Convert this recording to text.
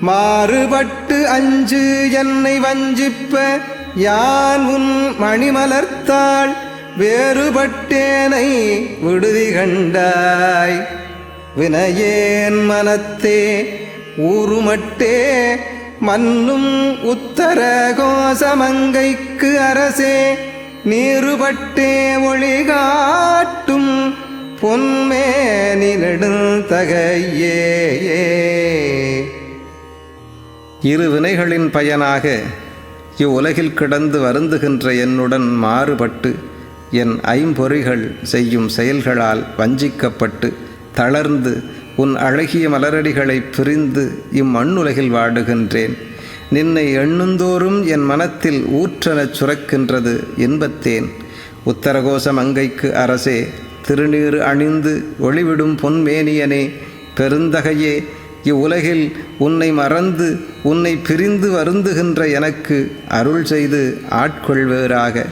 மாறுபட்டு அஞ்சு என்னை வஞ்சிப்ப யான் உன் மணிமலர்த்தாள் வேறுபட்டேனை விடுதி கண்டாய். வினையேன் மனத்தே ஊருமட்டே மன்னும் உத்தர கோசமங்கைக்கு அரசே நீருபட்டே ஒளிகாட்டும் பொன்மேனி நெடுந்தகையே இரு வினைகளின் பயனாக இவ்வுலகில் கிடந்து வருந்துகின்ற என்னுடன் மாறுபட்டு என் ஐம்பொறிகள் செய்யும் செயல்களால் வஞ்சிக்கப்பட்டு தளர்ந்து உன் அழகிய மலரடிகளை பிரிந்து இம்மண்ணுலகில் வாடுகின்றேன். நின்னை எண்ணுந்தோறும் என் மனத்தில் ஊற்றெனச் சுரக்கின்றது இன்பத்தேன். உத்தரகோச மங்கைக்கு அரசே திருநீறு அணிந்து ஒளிவிடும் பொன்மேனியனே பெருந்தகையே இவ்வுலகில் உன்னை மறந்து உன்னை பிரிந்து வருந்துகின்ற எனக்கு அருள் செய்து ஆட்கொள்வராக